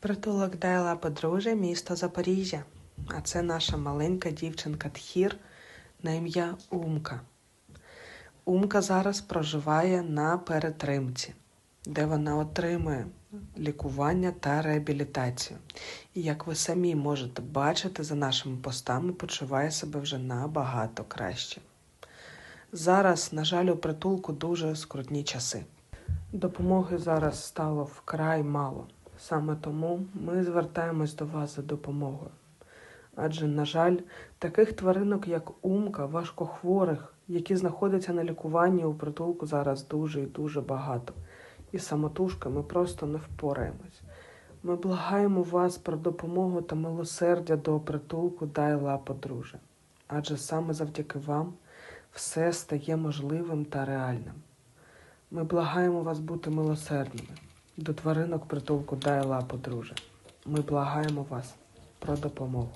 Притулок Дайла Подружжя, місто Запоріжжя. А це наша маленька дівчинка Тхір на ім'я Умка. Умка зараз проживає на перетримці, де вона отримує лікування та реабілітацію. І як ви самі можете бачити за нашими постами, почуває себе вже набагато краще. Зараз, на жаль, у притулку дуже скрутні часи. Допомоги зараз стало вкрай мало. Саме тому ми звертаємось до вас за допомогою. Адже, на жаль, таких тваринок, як Умка, важкохворих, які знаходяться на лікуванні у притулку зараз дуже і дуже багато. І самотужки ми просто не впораємось. Ми благаємо вас про допомогу та милосердя до притулку Дайла Подружжя. Адже саме завдяки вам все стає можливим та реальним. Ми благаємо вас бути милосердними до тваринок притулку дай лапу, друже. Ми благаємо вас про допомогу.